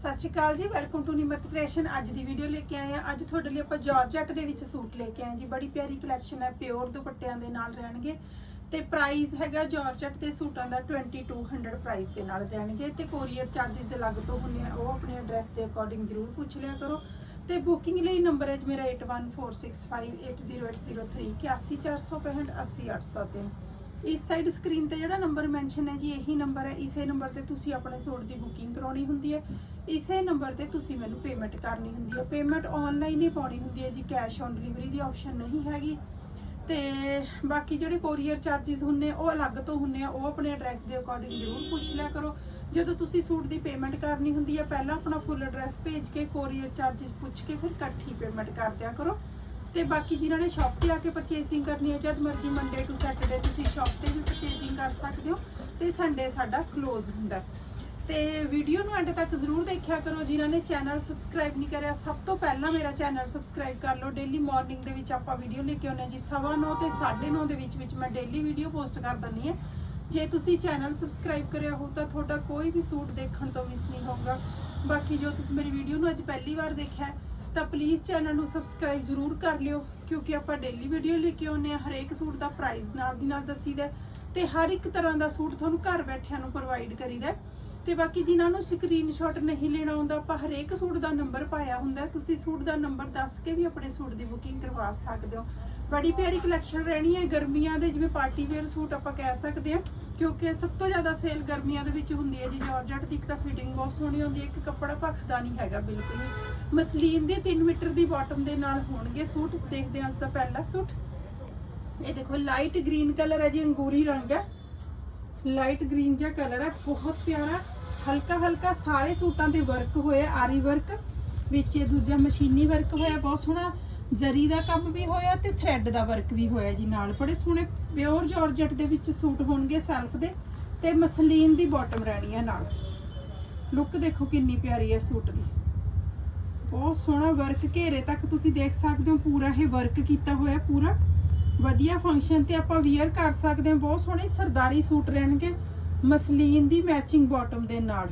ਸਤਿ ਸ਼੍ਰੀ ਅਕਾਲ ਜੀ welcome to Nimrat creation ਅੱਜ ਦੀ ਵੀਡੀਓ ਲੈ ਕੇ ਆਏ ਆ ਅੱਜ ਤੁਹਾਡੇ ਲਈ ਆਪਾਂ ਜਾਰਜਟ ਦੇ ਵਿੱਚ ਸੂਟ ਲੈ ਕੇ ਆਏ ਜੀ। ਬੜੀ ਪਿਆਰੀ ਕਲੈਕਸ਼ਨ ਹੈ ਪਿਓਰ ਦੁਪੱਟਿਆਂ ਦੇ ਨਾਲ ਰਹਿਣਗੇ। ਤੇ ਪ੍ਰਾਈਸ ਹੈਗਾ ਜਾਰਜਟ ਦੇ ਸੂਟਾਂ ਦਾ 2200 ਪ੍ਰਾਈਸ ਦੇ ਨਾਲ ਰਹਿਣਗੇ। ਤੇ ਕੋਰੀਅਰ ਚਾਰजेस ਅਲੱਗ ਤੋਂ ਹੁੰਦੇ ਆ। ਉਹ ਆਪਣੇ ਐਡਰੈਸ ਦੇ ਅਕੋਰਡਿੰਗ ਜ਼ਰੂਰ ਪੁੱਛ ਲਿਆ ਕਰੋ। ਤੇ ਬੁਕਿੰਗ ਲਈ ਨੰਬਰ ਹੈ ਜੀ ਮੇਰਾ 8146580803 81465 80803 ਇਸ ਸਾਈਡ ਸਕਰੀਨ ਤੇ ਜਿਹੜਾ ਨੰਬਰ ਮੈਂਸ਼ਨ ਹੈ ਜੀ, ਇਹੀ ਨੰਬਰ ਹੈ। ਇਸੇ ਨੰਬਰ ਤੇ ਤੁਸੀਂ ਆਪਣੇ ਸੂਟ ਦੀ ਬੁਕਿੰਗ ਕਰਾਉਣੀ ਹੁੰਦੀ ਹੈ। ਇਸੇ ਨੰਬਰ ਤੇ ਤੁਸੀਂ ਮੈਨੂੰ ਪੇਮੈਂਟ ਕਰਨੀ ਹੁੰਦੀ ਹੈ। ਪੇਮੈਂਟ ਆਨਲਾਈਨ ਹੀ ਪਾਉਣੀ ਹੁੰਦੀ ਹੈ ਜੀ ਕੈਸ਼ ਔਨ ਡਿਲੀਵਰੀ ਦੀ ਆਪਸ਼ਨ ਨਹੀਂ ਹੈਗੀ। ਤੇ ਬਾਕੀ ਜਿਹੜੇ ਕੋਰੀਅਰ ਚਾਰजेस ਹੁੰਨੇ, ਉਹ ਅਲੱਗ ਤੋਂ ਹੁੰਨੇ ਆ। ਉਹ ਆਪਣੇ ਐਡਰੈਸ ਦੇ ਅਕੋਰਡਿੰਗ ਜ਼ਰੂਰ ਪੁੱਛ ਲਿਆ ਕਰੋ। ਜਦੋਂ ਤੁਸੀਂ ਸੂਟ ਦੀ ਪੇਮੈਂਟ ਕਰਨੀ ਹੁੰਦੀ ਹੈ, ਪਹਿਲਾਂ ਆਪਣਾ ਫੁੱਲ ਐਡਰੈਸ ਭੇਜ ਕੇ ਕੋਰੀਅਰ ਚਾਰजेस ਪੁੱਛ ਕੇ ਫਿਰ ਇਕੱਠੀ ਪੇਮੈਂਟ ਕਰ ਦਿਆ ਕਰੋ। ਤੇ ਬਾਕੀ ਜਿਨ੍ਹਾਂ ਨੇ ਸ਼ਾਪ ਤੇ ਆ ਕੇ ਪਰਚੇਸਿੰਗ ਕਰਨੀ ਹੈ, ਜਦ ਮਰਜ਼ੀ ਮੰਡੇ ਟੂ ਸੈਟਰਡੇ ਤੁਸੀਂ ਸ਼ਾਪ ਤੇ ਵੀ ਪਰਚੇਸਿੰਗ ਕਰ ਸਕਦੇ ਹੋ ਤੇ ਸੰਡੇ ਸਾਡਾ ਕਲੋਜ਼ ਹੁੰਦਾ ਹੈ। ਤੇ ਵੀਡੀਓ ਨੂੰ ਐਂਡ ਤੱਕ ਜ਼ਰੂਰ ਦੇਖਿਆ ਕਰੋ, ਜਿਨ੍ਹਾਂ ਨੇ ਚੈਨਲ ਸਬਸਕ੍ਰਾਈਬ ਨਹੀਂ ਕਰਿਆ, ਸਭ ਤੋਂ ਪਹਿਲਾਂ ਮੇਰਾ ਚੈਨਲ ਸਬਸਕ੍ਰਾਈਬ ਕਰ ਲਓ। ਡੇਲੀ ਮਾਰਨਿੰਗ ਦੇ ਵਿੱਚ ਆਪਾਂ ਵੀਡੀਓ ਲੈ ਕੇ ਆਉਂਦੇ ਹਾਂ ਜੀ 9:30 ਤੇ 9:30 ਦੇ ਵਿੱਚ ਵਿੱਚ ਮੈਂ ਡੇਲੀ ਵੀਡੀਓ ਪੋਸਟ ਕਰ ਦਿੰਦੀ ਹਾਂ। ਜੇ ਤੁਸੀਂ ਚੈਨਲ ਸਬਸਕ੍ਰਾਈਬ ਕਰਿਆ ਹੋ ਤਾਂ ਤੁਹਾਡਾ ਕੋਈ ਵੀ ਸੂਟ ਦੇਖਣ ਤੋਂ ਮਿਸ ਨਹੀਂ ਹੋਊਗਾ। ਬਾਕੀ ਜੋ ਤੁਸੀਂ ਮੇਰੀ ਵੀਡੀਓ ਨੂੰ ਅੱਜ ਪਹਿਲੀ ਵਾਰ ਦੇਖਿਆ ਤਾਂ ਪਲੀਜ਼ ਚੈਨਲ ਨੂੰ ਸਬਸਕ੍ਰਾਈਬ ਜ਼ਰੂਰ ਕਰ ਲਿਓ, ਕਿਉਂਕਿ ਆਪਾਂ ਡੇਲੀ ਵੀਡੀਓ ਲੈ ਕੇ ਆਉਂਦੇ ਆ ਹਰੇਕ ਸੂਟ ਦਾ ਪ੍ਰਾਈਸ ਨਾਲ ਦੀ ਨਾਲ ਦੱਸੀਦਾ ਹੈ ਤੇ ਹਰ ਇੱਕ ਤਰ੍ਹਾਂ ਦਾ ਸੂਟ ਤੁਹਾਨੂੰ ਘਰ ਬੈਠਿਆਂ ਨੂੰ ਪ੍ਰੋਵਾਈਡ ਕਰੀਦਾ ਹੈ। ਤੇ ਬਾਕੀ ਜਿਨ੍ਹਾਂ ਨੂੰ ਸਕਰੀਨਸ਼ਾਟ ਨਹੀਂ ਲੈਣਾ ਆਉਂਦਾ, ਆਪਾਂ ਹਰੇਕ ਸੂਟ ਦਾ ਨੰਬਰ ਪਾਇਆ ਹੁੰਦਾ ਤੁਸੀਂ ਸੂਟ ਦਾ ਨੰਬਰ ਦੱਸ ਕੇ ਵੀ ਆਪਣੇ ਸੂਟ ਦੀ ਬੁਕਿੰਗ ਕਰਵਾ ਸਕਦੇ ਹੋ। ਬੜੀ ਪਿਆਰੀ ਕਲੈਕਸ਼ਨ ਰਹਿਣੀ ਹੈ। ਗਰਮੀਆਂ ਦੇ ਜਿਵੇਂ ਪਾਰਟੀ ਵੇਅਰ ਸੂਟ ਆਪਾਂ ਕਹਿ ਸਕਦੇ ਹਾਂ, ਕਿਉਂਕਿ ਸਭ ਤੋਂ ਜ਼ਿਆਦਾ ਸੇਲ ਗਰਮੀਆਂ ਦੇ ਵਿੱਚ ਹੁੰਦੀ ਹੈ ਜੀ। ਜਾਰਜਟ ਦੀ ਇੱਕ ਤਾਂ ਫਿਟਿੰਗ ਬਹੁਤ ਸੋਹਣੀ ਹੁੰਦੀ ਹੈ, ਇੱਕ ਕੱਪੜਾ ਭਖਦਾ ਨਹੀਂ ਹੈਗਾ, ਬਿਲਕੁਲ ਵੀ। ਮਸਲੀਨ ਦੇ 3 ਮੀਟਰ ਦੀ ਬਾਟਮ ਦੇ ਨਾਲ ਹੋਣਗੇ ਸੂਟ। ਦੇਖਦੇ ਹਾਂ ਅੱਜ ਦਾ ਪਹਿਲਾ ਸੂਟ। ਇਹ ਦੇਖੋ ਲਾਈਟ ਗ੍ਰੀਨ ਕਲਰ ਹੈ ਜੀ, ਅੰਗੂਰੀ ਰੰਗ ਹੈ। ਲਾਈਟ ਗ੍ਰੀਨ ਜਿਹਾ ਕਲਰ ਹੈ, ਬਹੁਤ ਪਿਆਰਾ। ਹਲਕਾ ਹਲਕਾ ਸਾਰੇ ਸੂਟਾਂ ਤੇ ਵਰਕ ਹੋਇਆ, ਆਰੀ ਵਰਕ ਵਿੱਚ ਇਹ ਦੂਜਾ ਮਸ਼ੀਨੀ ਵਰਕ ਹੋਇਆ, ਬਹੁਤ ਸੋਹਣਾ। ਜ਼ਰੀ ਦਾ ਕੰਮ ਵੀ ਹੋਇਆ ਤੇ ਥ੍ਰੈਡ ਦਾ ਵਰਕ ਵੀ ਹੋਇਆ ਜੀ ਨਾਲ। ਬੜੇ ਸੋਹਣੇ ਪਿਓਰ ਜਾਰਜਟ ਦੇ ਵਿੱਚ ਸੂਟ ਹੋਣਗੇ ਸੈਲਫ ਦੇ ਤੇ ਮਸਲੀਨ ਦੀ ਬਾਟਮ ਰਹਿਣੀ ਹੈ ਨਾਲ। ਲੁੱਕ ਦੇਖੋ ਕਿੰਨੀ ਪਿਆਰੀ ਹੈ ਸੂਟ ਦੀ। ਬਹੁਤ ਸੋਹਣਾ ਵਰਕ ਘੇਰੇ ਤੱਕ ਤੁਸੀਂ ਦੇਖ ਸਕਦੇ ਹੋ, ਪੂਰਾ ਇਹ ਵਰਕ ਕੀਤਾ ਹੋਇਆ ਪੂਰਾ। ਵਧੀਆ ਫੰਕਸ਼ਨ ਤੇ ਆਪਾਂ ਵੀਅਰ ਕਰ ਸਕਦੇ ਹਾਂ, ਬਹੁਤ ਸੋਹਣੇ ਸਰਦਾਰੀ ਸੂਟ ਰਹਿਣਗੇ, ਮਸਲੀਨ ਦੀ ਮੈਚਿੰਗ ਬਾਟਮ ਦੇ ਨਾਲ।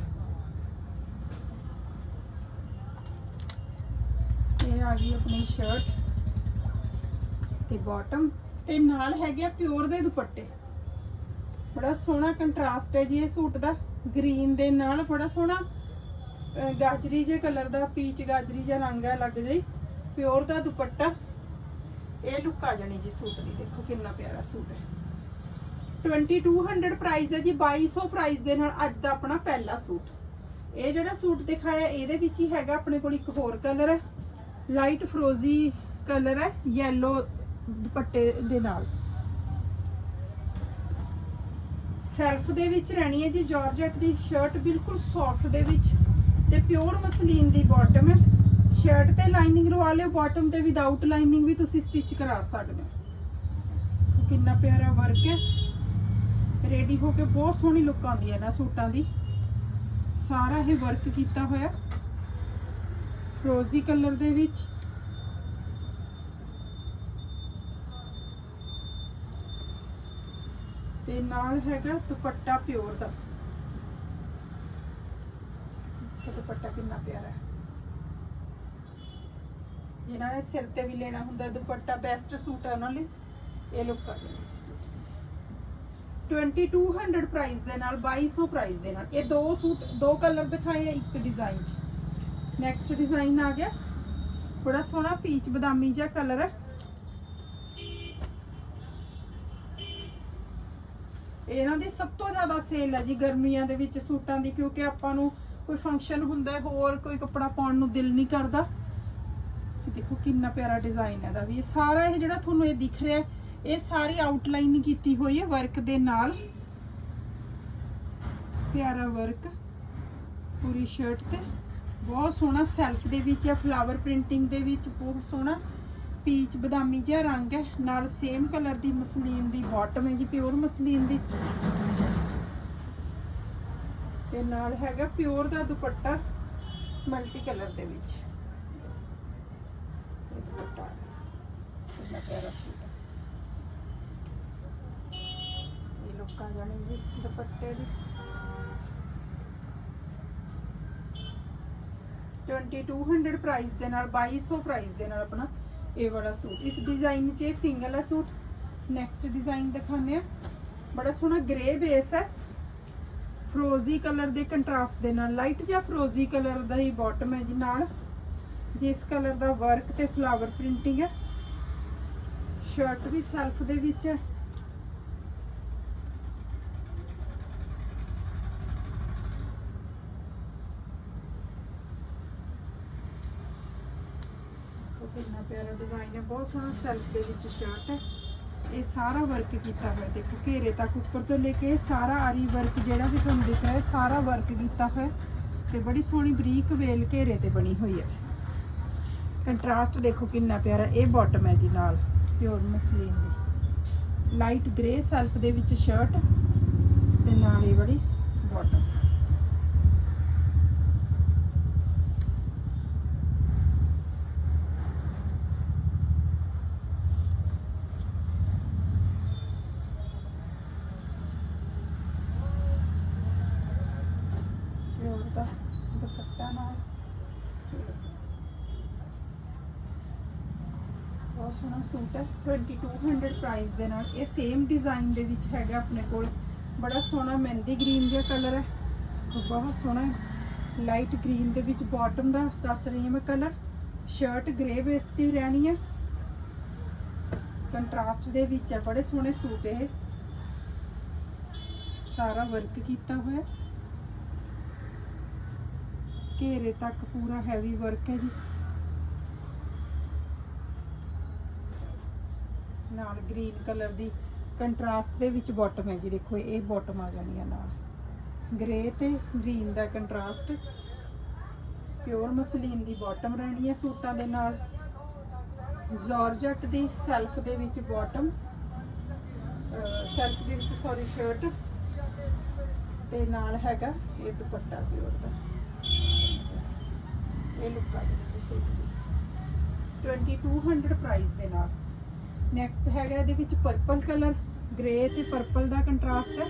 ਇਹ ਆ ਗਈ ਆਪਣੀ ਸ਼ਰਟ ਤੇ ਬਾਟਮ ਤੇ ਨਾਲ ਹੈਗੇ ਆ ਪਿਓਰ ਦੇ ਦੁਪੱਟੇ। ਬੜਾ ਸੋਹਣਾ ਕੰਟਰਾਸਟ ਹੈ ਜੀ ਇਹ ਸੂਟ ਦਾ ਗ੍ਰੀਨ ਦੇ ਨਾਲ ਬੜਾ ਸੋਹਣਾ ਗਾਜਰੀ ਜੇ ਕਲਰ ਦਾ, ਪੀਚ ਗਾਜਰੀ ਜਿਹਾ ਰੰਗ ਹੈ ਲੱਗ ਜਾਈ ਪਿਓਰ ਦਾ ਦੁਪੱਟਾ। ਇਹ ਲੁੱਕ ਆ ਜਾਣੀ ਜੀ ਸੂਟ ਦੀ, ਦੇਖੋ ਕਿੰਨਾ ਪਿਆਰਾ ਸੂਟ ਹੈ। 2200 ਪ੍ਰਾਈਸ ਹੈ ਜੀ 2200 ਪ੍ਰਾਈਸ ਦੇ ਨਾਲ ਅੱਜ ਦਾ ਆਪਣਾ ਪਹਿਲਾ ਸੂਟ। ਇਹ ਜਿਹੜਾ ਸੂਟ ਦਿਖਾਇਆ, ਇਹਦੇ ਵਿੱਚ ਹੀ ਹੈਗਾ ਆਪਣੇ ਕੋਲ ਇੱਕ ਹੋਰ ਕਲਰ ਹੈ। ਲਾਈਟ ਫਰੋਜ਼ੀ ਕਲਰ ਹੈ, yellow ਦੁਪੱਟੇ ਦੇ ਨਾਲ। ਸੈਲਫ ਦੇ ਵਿੱਚ ਰਹਿਣੀ ਹੈ ਜੀ ਜਾਰਜਟ ਦੀ ਸ਼ਰਟ ਬਿਲਕੁਲ ਸੌਫਟ ਦੇ ਵਿੱਚ। ਤੇ ਪਿਓਰ ਮਸਲੀਨ ਦੀ ਬਾਟਮ ਹੈ। ਸ਼ਰਟ ਤੇ ਲਾਈਨਿੰਗ ਲਵਾ ਲਿਓ ਬਾਟਮ ਤੇ ਵਿਦਆਊਟ ਲਾਈਨਿੰਗ ਵੀ ਤੁਸੀਂ ਸਟਿਚ ਕਰਾ ਸਕਦੇ ਹੋ। ਕਿੰਨਾ ਪਿਆਰਾ ਵਰਕ ਹੈ। ਰੈਡੀ ਹੋ ਕੇ ਬਹੁਤ ਸੋਹਣੀ ਲੁੱਕ ਆਉਂਦੀ ਹੈ ਨਾ ਸੂਟਾਂ ਦੀ। ਸਾਰਾ ਇਹ ਵਰਕ ਕੀਤਾ ਹੋਇਆ। ਰੋਜ਼ੀ ਕਲਰ ਦੇ ਵਿੱਚ। ਤੇ ਨਾਲ ਹੈਗਾ ਦੁਪੱਟਾ ਪਿਓਰ ਦਾ। ਇਹ ਦੁਪੱਟਾ ਕਿੰਨਾ ਪਿਆਰਾ ਹੈ। ਜਿਨ੍ਹਾਂ ਨੇ ਸਿਰ ਤੇ ਵੀ ਲੈਣਾ ਹੁੰਦਾ ਦੁਪੱਟਾ ਬੈਸਟ ਸੂਟ ਹੈ ਉਹਨਾਂ ਲਈ। ਇਹ ਲੁੱਕ ਆ ਜਾਂਦੀ ਜੀ ਸੂਟ 2200 ਪ੍ਰਾਈਸ ਦੇ ਨਾਲ 2200 ਪ੍ਰਾਈਸ ਦੇ ਨਾਲ। ਇਹ ਦੋ ਸੂਟ, ਦੋ ਕਲਰ ਦਿਖਾਏ ਆ, ਇੱਕ ਡਿਜ਼ਾਈਨ 'ਚ। ਨੈਕਸਟ ਡਿਜ਼ਾਈਨ ਆ ਗਿਆ। ਬੜਾ ਸੋਹਣਾ ਪੀਚ ਬਦਾਮੀ ਜਿਹਾ ਕਲਰ ਹੈ। ਇਹਨਾਂ ਦੀ ਸਭ ਤੋਂ ਜ਼ਿਆਦਾ ਸੇਲ ਹੈ ਜੀ ਗਰਮੀਆਂ ਦੇ ਵਿੱਚ ਸੂਟਾਂ ਦੀ, ਕਿਉਂਕਿ ਆਪਾਂ ਨੂੰ ਕੋਈ ਫੰਕਸ਼ਨ ਹੁੰਦਾ ਹੈ, ਹੋਰ ਕੋਈ ਕੱਪੜਾ ਪਾਉਣ ਨੂੰ ਦਿਲ ਨਹੀਂ ਕਰਦਾ। ਦੇਖੋ ਕਿੰਨਾ ਪਿਆਰਾ ਡਿਜ਼ਾਈਨ ਹੈ ਦਾ ਵੀ। ਇਹ ਸਾਰਾ ਇਹ ਜਿਹੜਾ ਤੁਹਾਨੂੰ ਇਹ ਦਿਖ ਰਿਹਾ ਇਹ ਸਾਰੀ ਆਊਟਲਾਈਨ ਕੀਤੀ ਹੋਈ ਹੈ ਵਰਕ ਦੇ ਨਾਲ। ਪਿਆਰਾ ਵਰਕ ਪੂਰੀ ਸ਼ਰਟ ਤੇ। ਬਹੁਤ ਸੋਹਣਾ ਸੈਲਫ ਦੇ ਵਿੱਚ ਹੈ ਫਲਾਵਰ ਪ੍ਰਿੰਟਿੰਗ ਦੇ ਵਿੱਚ ਬਹੁਤ ਸੋਹਣਾ। ਪੀਚ ਬਦਾਮੀ ਜਿਹਾ ਰੰਗ ਹੈ, ਨਾਲ ਸੇਮ ਕਲਰ ਦੀ ਮਸਲੀਨ ਦੀ ਬਾਟਮ ਹੈ ਜੀ ਪਿਓਰ ਮਸਲੀਨ ਦੀ। ਤੇ ਨਾਲ ਹੈਗਾ ਪਿਓਰ ਦਾ ਦੁਪੱਟਾ ਮਲਟੀ ਕਲਰ ਦੇ ਵਿੱਚ। ਇਹ ਦੁਪੱਟਾ ਕਿੰਨਾ ਪਿਆਰਾ ਸੂਟ ਹੈ। ਇਹ ਲੁੱਕ ਜਾਣੀ ਜੀ ਦੁਪੱਟੇ ਦੀ। 2200 ਪ੍ਰਾਈਸ ਦੇ ਨਾਲ 2200 ਪ੍ਰਾਈਸ ਦੇ ਨਾਲ ਆਪਣਾ ਇਹ ਵਾਲਾ ਸੂਟ। ਇਸ ਡਿਜ਼ਾਈਨ 'ਚ ਇਹ ਸਿੰਗਲ ਹੈ ਸੂਟ। ਨੈਕਸਟ ਡਿਜ਼ਾਈਨ ਦਿਖਾਉਂਦੇ ਆ ਬੜਾ ਸੋਹਣਾ ਗ੍ਰੇ ਬੇਸ ਹੈ। ਫਰੋਜ਼ੀ ਕਲਰ ਦੇ ਕੰਟਰਾਸਟ ਦੇ ਨਾਲ, ਲਾਈਟ ਜਿਹਾ ਫਰੋਜ਼ੀ ਕਲਰ ਦਾ ਹੀ ਬਾਟਮ ਹੈ ਜੀ ਨਾਲ। ਜਿਸ ਕਲਰ ਦਾ ਵਰਕ ਤੇ ਫਲਾਵਰ ਪ੍ਰਿੰਟਿੰਗ ਹੈ। ਸ਼ਰਟ ਵੀ ਸੈਲਫ ਦੇ ਵਿੱਚ ਹੈ। ਕਿੰਨਾ ਪਿਆਰਾ ਡਿਜ਼ਾਈਨ ਹੈ, ਬਹੁਤ ਸੋਹਣਾ ਸੈਲਫ ਦੇ ਵਿੱਚ ਸ਼ਰਟ ਹੈ। ਇਹ ਸਾਰਾ ਵਰਕ ਕੀਤਾ ਹੋਇਆ, ਦੇਖੋ, ਘੇਰੇ ਤੱਕ ਉੱਪਰ ਤੋਂ ਲੈ ਕੇ ਸਾਰਾ ਆਰੀ ਵਰਕ ਜਿਹੜਾ ਵੀ ਤੁਹਾਨੂੰ ਦਿਖ ਰਿਹਾ ਸਾਰਾ ਵਰਕ ਕੀਤਾ ਹੋਇਆ ਤੇ ਬੜੀ ਸੋਹਣੀ ਬਰੀਕ ਵੇਲ ਘੇਰੇ ਤੇ ਬਣੀ ਹੋਈ ਹੈ। ਕੰਟਰਾਸਟ ਦੇਖੋ ਕਿੰਨਾ ਪਿਆਰਾ, ਇਹ ਬਾਟਮ ਹੈ ਜੀ ਨਾਲ ਪਿਓਰ ਮਸਲੀਨ ਦੀ। ਲਾਈਟ ਗ੍ਰੇ ਸੈਲਫ ਦੇ ਵਿੱਚ ਸ਼ਰਟ ਤੇ ਨਾਲ ਇਹ ਬੜੀ ਬਾਟਮ ਪਿਓਰ ਦਾ ਦੁਪੱਟਾ ਨਾਲ ਬਹੁਤ ਸੋਹਣਾ ਸੂਟ ਹੈ। 2200 ਪ੍ਰਾਈਸ ਦੇ ਨਾਲ। ਇਹ ਸੇਮ ਡਿਜ਼ਾਈਨ ਦੇ ਵਿੱਚ ਹੈਗਾ ਆਪਣੇ ਕੋਲ। ਬੜਾ ਸੋਹਣਾ ਮਹਿੰਦੀ ਗ੍ਰੀਨ ਜਿਹਾ ਕਲਰ ਹੈ। ਬਹੁਤ ਸੋਹਣਾ ਲਾਈਟ ਗ੍ਰੀਨ ਦੇ ਵਿੱਚ ਬਾਟਮ ਦਾ ਦੱਸ ਰਹੀ ਹਾਂ ਮੈਂ ਕਲਰ ਸ਼ਰਟ ਗ੍ਰੇ ਬੇਸ 'ਚ ਹੀ ਰਹਿਣੀ ਹੈ। ਕੰਟਰਾਸਟ ਦੇ ਵਿੱਚ ਹੈ। ਬੜੇ ਸੋਹਣੇ ਸੂਟ ਇਹ। ਸਾਰਾ ਵਰਕ ਕੀਤਾ ਹੋਇਆ। ਘੇਰੇ ਤੱਕ ਪੂਰਾ ਹੈਵੀ ਵਰਕ ਹੈ ਜੀ। ਨਾਲ ਗ੍ਰੀਨ ਕਲਰ ਦੀ ਕੰਟਰਾਸਟ ਦੇ ਵਿੱਚ ਬਾਟਮ ਹੈ ਜੀ, ਦੇਖੋ ਇਹ ਬਾਟਮ ਆ ਜਾਣੀ ਹੈ ਨਾਲ। ਗ੍ਰੇ ਤੇ ਗ੍ਰੀਨ ਦਾ ਕੰਟਰਾਸਟ। ਪਿਓਰ ਮਸਲੀਨ ਦੀ ਬਾਟਮ ਰਹਿਣੀ ਹੈ ਸੂਟਾਂ ਦੇ ਨਾਲ। ਜਾਰਜਟ ਦੀ ਸੈਲਫ ਦੇ ਵਿੱਚ ਬਾਟਮ ਸੈਲਫ ਦੇ ਵਿੱਚ ਸੌਰੀ ਸ਼ਰਟ ਤੇ ਨਾਲ ਹੈਗਾ ਇਹ ਦੁਪੱਟਾ ਪਿਓਰ ਦਾ। ਇਹ ਲੁੱਕ ਆ ਜੀ ਸੂਟ ਦੀ। 2200 ਪ੍ਰਾਈਸ ਦੇ ਨਾਲ। ਨੈਕਸਟ ਹੈਗਾ ਇਹਦੇ ਵਿੱਚ ਪਰਪਲ ਕਲਰ ਗ੍ਰੇ ਤੇ ਪਰਪਲ ਦਾ ਕੰਟਰਾਸਟ ਹੈ।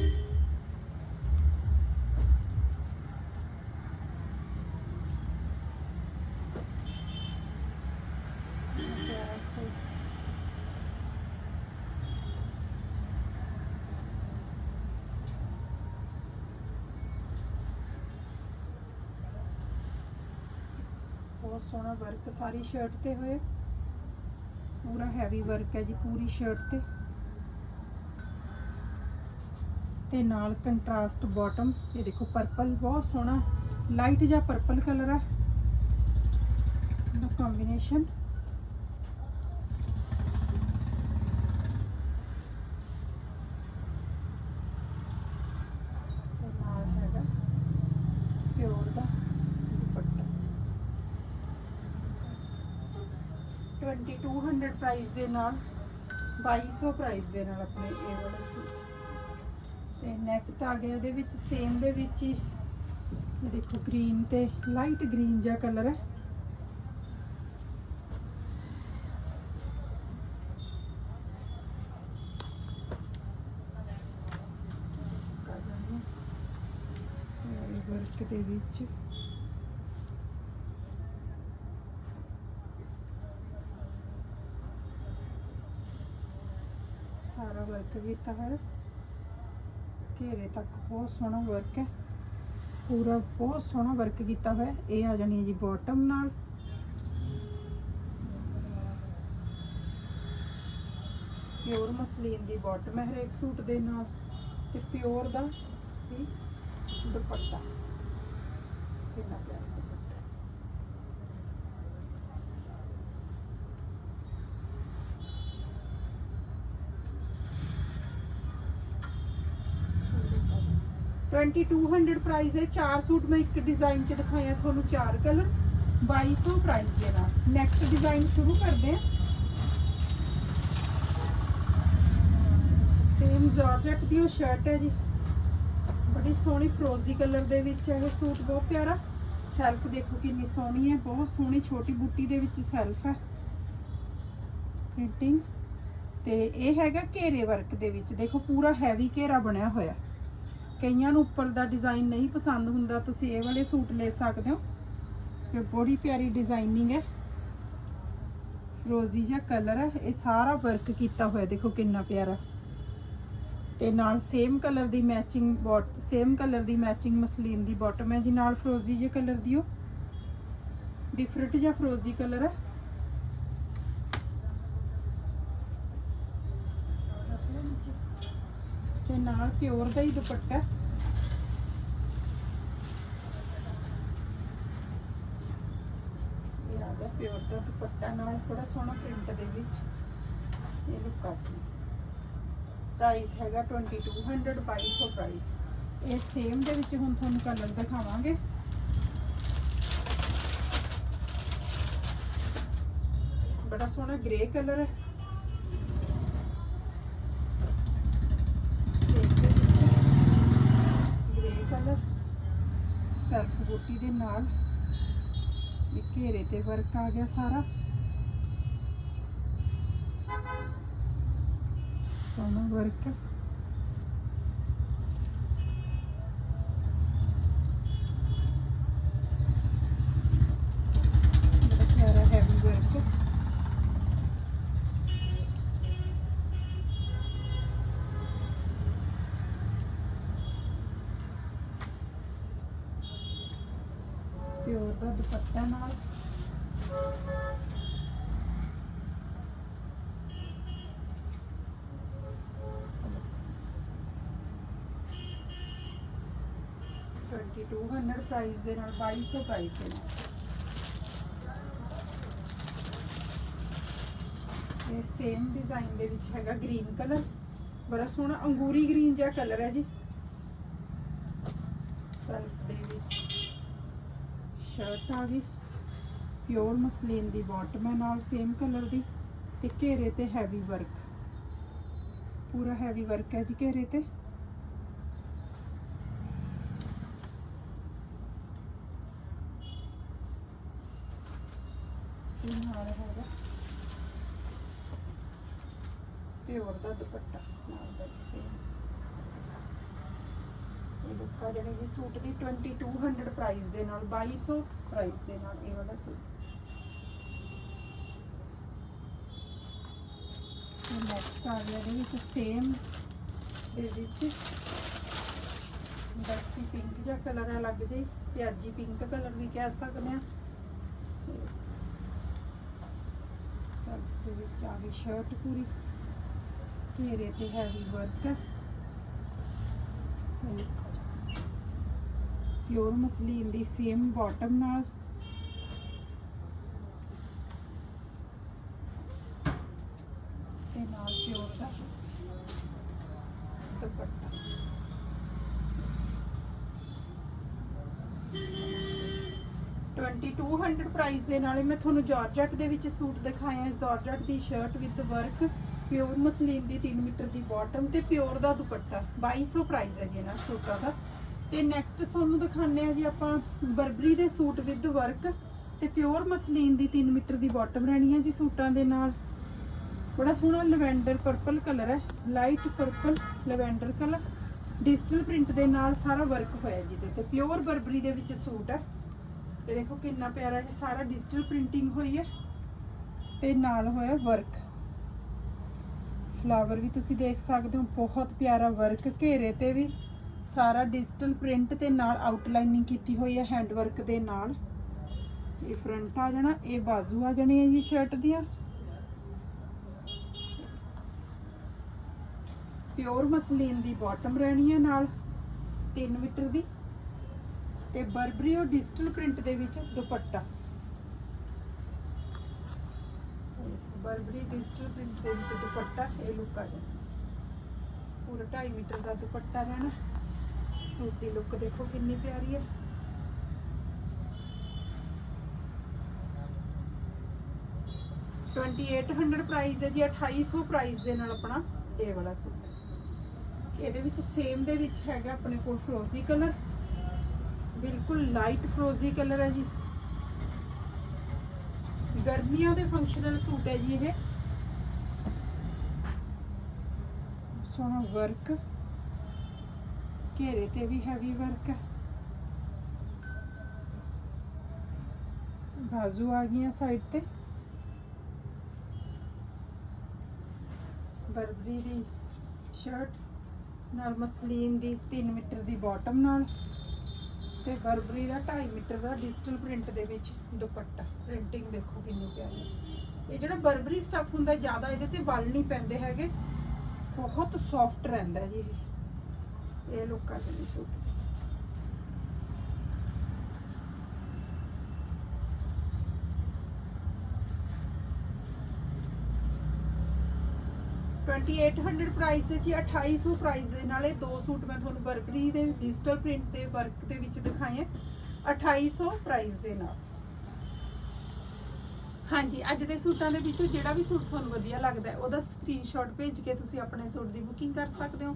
ਬਹੁਤ ਸੋਹਣਾ ਵਰਕ ਸਾਰੀ ਸ਼ਰਟ ਤੇ ਹੋਏ। ਪੂਰਾ ਹੈਵੀ ਵਰਕ ਹੈ ਜੀ, ਪੂਰੀ ਸ਼ਰਟ ਤੇ। ਤੇ ਨਾਲ ਕੰਟਰਾਸਟ ਬਾਟਮ ਇਹ ਦੇਖੋ ਪਰਪਲ ਬਹੁਤ ਸੋਹਣਾ ਲਾਈਟ ਜਿਹਾ ਪਰਪਲ ਕਲਰ ਹੈ। ਦਾ ਕੰਬੀਨੇਸ਼ਨ ਤੇ ਨਾਲ ਹੈਗਾ ਪਿਓਰ ਦਾ ਦੁਪੱਟਾ 2200 ਪ੍ਰਾਈਸ ਦੇ ਨਾਲ 2200 ਪ੍ਰਾਈਸ ਦੇ ਨਾਲ ਆਪਣੇ ਇਹ ਵਾਲਾ ਸੂਟ। ਤੇ ਨੈਕਸਟ ਆ ਗਿਆ ਇਹਦੇ ਵਿੱਚ ਸੇਮ ਦੇ ਵਿੱਚ ਹੀ, ਇਹ ਦੇਖੋ ਗ੍ਰੀਨ ਤੇ ਲਾਈਟ ਗ੍ਰੀਨ ਜਿਹਾ ਕਲਰ ਹੈ। ਵਰਕ ਦੇ ਵਿੱਚ ਸਾਰਾ ਵਰਕ ਕੀਤਾ ਹੈ ਘੇਰੇ ਤੱਕ ਬਹੁਤ ਸੋਹਣਾ ਵਰਕ ਹੈ। ਪੂਰਾ ਬਹੁਤ ਸੋਹਣਾ ਵਰਕ ਕੀਤਾ ਹੋਇਆ। ਇਹ ਆ ਜਾਣੀ ਹੈ ਜੀ ਬਾਟਮ ਨਾਲ। ਪਿਓਰ ਮਸਲੀਨ ਦੀ ਬਾਟਮ ਹੈ ਹਰੇਕ ਸੂਟ ਦੇ ਨਾਲ ਤੇ ਪਿਓਰ ਦਾ ਦੁਪੱਟਾ। ਕਿੰਨਾ ਪਿਆਰਾ 2200 ਪ੍ਰਾਈਸ ਹੈ। ਚਾਰ ਸੂਟ ਮੈਂ ਇੱਕ ਡਿਜ਼ਾਈਨ 'ਚ ਦਿਖਾਇਆ ਤੁਹਾਨੂੰ ਚਾਰ ਕਲਰ 2200 ਪ੍ਰਾਈਸ ਦੇ ਨਾਲ। ਨੈਕਸਟ ਡਿਜ਼ਾਈਨ ਸ਼ੁਰੂ ਕਰਦੇ ਹਾਂ। ਸੇਮ ਜਾਰਜਟ ਦੀ ਉਹ ਸ਼ਰਟ ਹੈ ਜੀ। ਬੜੀ ਸੋਹਣੀ ਫਰੋਜ਼ੀ ਕਲਰ ਦੇ ਵਿੱਚ ਹੈ ਇਹ ਸੂਟ ਬਹੁਤ ਪਿਆਰਾ। ਸੈਲਫ ਦੇਖੋ ਕਿੰਨੀ ਸੋਹਣੀ ਹੈ। ਬਹੁਤ ਸੋਹਣੀ ਛੋਟੀ ਬੂਟੀ ਦੇ ਵਿੱਚ ਸੈਲਫ ਹੈ। ਪ੍ਰਿੰਟਿੰਗ ਤੇ ਇਹ ਹੈਗਾ ਘੇਰੇ ਵਰਕ ਦੇ ਵਿੱਚ। ਦੇਖੋ ਪੂਰਾ ਹੈਵੀ ਘੇਰਾ ਬਣਿਆ ਹੋਇਆ। ਕਈਆਂ ਨੂੰ ਉੱਪਰ ਦਾ ਡਿਜ਼ਾਈਨ ਨਹੀਂ ਪਸੰਦ ਹੁੰਦਾ, ਤੁਸੀਂ ਇਹ ਵਾਲੇ ਸੂਟ ਲੈ ਸਕਦੇ ਹੋ। ਤੇ ਬੜੀ ਪਿਆਰੀ ਡਿਜ਼ਾਈਨਿੰਗ ਹੈ। ਰੋਜ਼ੀ ਜਿਹਾ ਕਲਰ ਹੈ। ਇਹ ਸਾਰਾ ਵਰਕ ਕੀਤਾ ਹੋਇਆ, ਦੇਖੋ ਕਿੰਨਾ ਪਿਆਰਾ। ਤੇ ਨਾਲ ਸੇਮ ਕਲਰ ਦੀ ਮੈਚਿੰਗ ਬੋਟ ਸੇਮ ਕਲਰ ਦੀ ਮੈਚਿੰਗ ਮਸਲੀਨ ਦੀ ਬਾਟਮ ਹੈ। ਜੀ ਨਾਲ ਫਰੋਜ਼ੀ ਜਿਹੇ ਕਲਰ ਦੀ ਉਹ ਡਿਫਰੈਂਟ ਜਿਹਾ ਫਰੋਜ਼ੀ ਕਲਰ ਹੈ ਤੇ ਨਾਲ ਪਿਓਰ ਦਾ ਹੀ ਦੁਪੱਟਾ ਹੈ। ਪਿਓਰ ਦਾ ਦੁਪੱਟਾ, ਨਾਲ ਥੋੜਾ ਸੋਹਣਾ ਪ੍ਰਿੰਟ ਦੇ ਵਿੱਚ। ਇਹ ਲੁੱਕ ਆਤੀ ਪ੍ਰਾਈਸ ਹੈਗਾ 2200 2200 ਪ੍ਰਾਈਸ ਇਹ ਸੇਮ ਦੇ ਵਿੱਚ ਹੁਣ ਤੁਹਾਨੂੰ ਕਲਰ ਦਿਖਾਵਾਂਗੇ। ਬੜਾ ਸੋਹਣਾ ਗ੍ਰੇ ਕਲਰ ਹੈ ਸੇਮ ਦੇ ਵਿੱਚ ਗ੍ਰੇ ਕਲਰ ਸੈਲਫ ਬੂਟੀ ਦੇ ਨਾਲ ਇਹ ਘੇਰੇ ਤੇ ਵਰਕ ਆ ਗਿਆ ਸਾਰਾ। ਸੋਹਣਾ ਵਰਕ ਬੜਾ ਪਿਆਰਾ ਹੈਵੀ ਵਰਕ ਪਿਓਰ ਦਾ ਦੁਪੱਟਾ ਨਾਲ। ਟਵੈਂਟੀ ਟੂ ਹੰਡਰਡ ਪ੍ਰਾਈਸ ਦੇ ਨਾਲ 2200 ਪ੍ਰਾਈਸ ਦੇ ਨਾਲ। ਇਹ ਸੇਮ ਡਿਜ਼ਾਈਨ ਦੇ ਵਿੱਚ ਹੈਗਾ ਗ੍ਰੀਨ ਕਲਰ ਬੜਾ ਸੋਹਣਾ ਅੰਗੂਰੀ ਗ੍ਰੀਨ ਜਿਹਾ ਕਲਰ ਹੈ ਜੀ। ਸੈਲਫ ਦੇ ਵਿੱਚ ਸ਼ਰਟ ਆ ਗਈ। ਪਿਓਰ ਮਸਲੀਨ ਦੀ ਬਾਟਮ ਹੈ, ਨਾਲ ਸੇਮ ਕਲਰ ਦੀ ਤੇ ਘੇਰੇ ਤੇ ਹੈਵੀ ਵਰਕ ਪੂਰਾ ਹੈਵੀ ਵਰਕ ਹੈ ਜੀ ਘੇਰੇ ਤੇ। ਪਿਓਰ ਦਾ ਦੁਪੱਟਾ, ਨਾਲ ਦਾ ਵੀ ਇਹ ਲੁੱਕਾ ਜਿਹੜੀ ਜੀ ਸੂਟ ਦੀ 2200 ਪ੍ਰਾਈਸ ਦੇ ਨਾਲ 2200 ਪ੍ਰਾਈਸ ਦੇ ਨਾਲ ਇਹ ਵਾਲਾ ਸੂਟ। ਨੈਕਸਟ ਆ ਗਿਆ ਇਹਦੇ ਵਿੱਚ ਸੇਮ ਦੇ ਵਿੱਚ ਬਸਤੀ ਪਿੰਕ ਜਿਹਾ ਕਲਰ ਹੈ ਲੱਗ ਜੇ। ਪਿਆਜੀ ਪਿੰਕ ਕਲਰ ਵੀ ਕਹਿ ਸਕਦੇ ਆ ਸਭ ਦੇ ਵਿੱਚ ਆ ਗਈ ਸ਼ਰਟ ਪੂਰੀ। ਘੇਰੇ ਤੇ ਹੈਵੀ ਵਰਕ ਹੈ ਪਿਓਰ ਮਸਲੀਨ ਦੀ ਸੇਮ ਬਾਟਮ ਨਾਲ ਤੇ ਨਾਲ ਪਿਓਰ ਦਾ ਦੁਪੱਟਾ ਪ੍ਰਾਈਸ ਦੇ ਨਾਲੇ ਮੈਂ ਤੁਹਾਨੂੰ ਜਾਰਜਟ ਦੇ ਵਿੱਚ ਸੂਟ ਦਿਖਾਏ ਆ। Georgette the shirt with work pure muslin the 3 metre ਦੀ ਬਾਟਮ ਤੇ ਪਿਓਰ ਦਾ ਦੁਪੱਟਾ। 2200 ਪ੍ਰਾਈਸ ਹੈ ਜੀ ਇਹਨਾਂ ਸੂਟਾਂ ਦਾ। ਤੇ ਨੈਕਸਟ ਤੁਹਾਨੂੰ ਦਿਖਾਣੇ ਆ ਜੀ ਆਪਾਂ ਬਰਬਰੀ ਦੇ ਸੂਟ ਵਿਦ ਵਰਕ ਤੇ ਪਿਓਰ ਮਸਲੀਨ ਦੀ 3 ਮੀਟਰ ਦੀ ਬਾਟਮ ਰਹਿਣੀ ਹੈ ਜੀ ਸੂਟਾਂ ਦੇ ਨਾਲ। ਬੜਾ ਸੋਹਣਾ ਲਵੈਂਡਰ ਪਰਪਲ ਕਲਰ ਹੈ light purple lavender colour digital print ਦੇ ਨਾਲ ਸਾਰਾ ਵਰਕ ਹੋਇਆ ਜਿਹਦੇ ਤੇ। ਪਿਓਰ ਬਰਬਰੀ ਦੇ ਵਿੱਚ ਸੂਟ ਹੈ। ਇਹ ਦੇਖੋ ਕਿੰਨਾ ਪਿਆਰਾ ਇਹ ਸਾਰਾ ਡਿਜੀਟਲ ਪ੍ਰਿੰਟਿੰਗ ਹੋਈ ਹੈ। ਤੇ ਨਾਲ ਹੋਇਆ ਵਰਕ ਫਲਾਵਰ ਵੀ ਤੁਸੀਂ ਦੇਖ ਸਕਦੇ ਹੋ, ਬਹੁਤ ਪਿਆਰਾ ਵਰਕ ਘੇਰੇ ਤੇ ਵੀ ਸਾਰਾ ਡਿਜੀਟਲ ਪ੍ਰਿੰਟ ਤੇ ਨਾਲ ਆਊਟਲਾਈਨਿੰਗ ਕੀਤੀ ਹੋਈ ਹੈ ਹੈਂਡ ਵਰਕ ਦੇ ਨਾਲ। ਇਹ ਫਰੰਟ ਆ ਜਾਣਾ, ਇਹ ਬਾਜ਼ੂ ਆ ਜਾਣੀ ਹੈ ਜੀ ਸ਼ਰਟ ਦੀਆਂ। ਪਿਓਰ ਮਸਲੀਨ ਦੀ ਬਾਟਮ ਰਹਿਣੀ ਹੈ ਨਾਲ 3 ਮੀਟਰ ਦੀ, ਤੇ ਬਰਬਰੀ ਔਰ ਡਿਜੀਟਲ ਪ੍ਰਿੰਟ ਦੇ ਵਿੱਚ ਦੁਪੱਟਾ। ਬਰਬਰੀ ਡਿਜੀਟਲ ਪ੍ਰਿੰਟ ਦੇ ਵਿੱਚ ਦੁਪੱਟਾ, ਇਹ ਲੁੱਕ ਆ ਜਾਣਾ ਪੂਰਾ 2.5 ਮੀਟਰ ਦਾ ਦੁਪੱਟਾ ਰਹਿਣਾ। ਸੂਟ ਦੀ ਲੁੱਕ ਦੇਖੋ ਕਿੰਨੀ ਪਿਆਰੀ ਹੈ ਟਵੈਂਟੀ ਪ੍ਰਾਈਸ ਹੈ ਜੀ 2800 ਪ੍ਰਾਈਸ ਦੇ ਨਾਲ ਆਪਣਾ ਇਹ ਵਾਲਾ ਸੂਟ। ਇਹਦੇ ਵਿੱਚ ਸੇਮ ਦੇ ਵਿੱਚ ਹੈਗਾ ਆਪਣੇ ਕੋਲ ਫਰੋਜ਼ੀ ਕਲਰ ਬਿਲਕੁਲ ਲਾਈਟ ਫਰੋਜ਼ੀ ਕਲਰ ਹੈ ਜੀ। ਗਰਮੀਆਂ ਦੇ ਫੰਕਸ਼ਨਲ ਸੂਟ ਹੈ ਜੀ ਇਹ। ਸੋਹਣਾ ਵਰਕ ਘੇਰੇ ਤੇ ਵੀ ਹੈਵੀ ਵਰਕ ਹੈ। ਬਾਜ਼ੂ ਆ ਗਈਆਂ ਸਾਈਡ ਤੇ। ਬਰਬਰੀ ਦੀ ਸ਼ਰਟ ਨਾਲ ਮਸਲੀਨ ਦੀ 3 ਮੀਟਰ ਦੀ ਬਾਟਮ ਨਾਲ ਤੇ ਬਰਬਰੀ ਦਾ 2.5 ਮੀਟਰ ਦਾ ਡਿਜੀਟਲ ਪ੍ਰਿੰਟ ਦੇ ਵਿੱਚ ਦੁਪੱਟਾ। ਪ੍ਰਿੰਟਿੰਗ ਦੇਖੋ ਕਿੰਨੀ ਪਿਆਰੀ। ਇਹ ਜਿਹੜਾ ਬਰਬਰੀ ਸਟਫ ਹੁੰਦਾ, ਜ਼ਿਆਦਾ ਇਹਦੇ ਤੇ ਵਲ ਨਹੀਂ ਪੈਂਦੇ ਹੈਗੇ। ਬਹੁਤ ਸੌਫਟ ਰਹਿੰਦਾ ਜੀ ਇਹ। ਇਹ ਲੋਕਾਂ ਦੇ ਲਈ ਸੂਟ। 2800 ਪ੍ਰਾਈਸ ਵਿੱਚ 2800 ਪ੍ਰਾਈਸ ਦੇ ਨਾਲ ਦੋ ਸੂਟ ਮੈਂ ਤੁਹਾਨੂੰ ਬਰਬਰੀ ਦੇ ਡਿਜੀਟਲ ਪ੍ਰਿੰਟ ਦੇ ਵਰਕ ਦੇ ਵਿੱਚ ਦਿਖਾਏ ਆ। 2800 ਪ੍ਰਾਈਸ ਦੇ ਨਾਲ। ਹਾਂਜੀ, ਅੱਜ ਦੇ ਸੂਟਾਂ ਦੇ ਵਿੱਚੋਂ ਜਿਹੜਾ ਵੀ ਸੂਟ ਤੁਹਾਨੂੰ ਵਧੀਆ ਲੱਗਦਾ ਉਹਦਾ ਸਕਰੀਨਸ਼ਾਟ ਭੇਜ ਕੇ ਤੁਸੀਂ ਆਪਣੇ ਸੂਟ ਦੀ ਬੁਕਿੰਗ ਕਰ ਸਕਦੇ ਹੋ।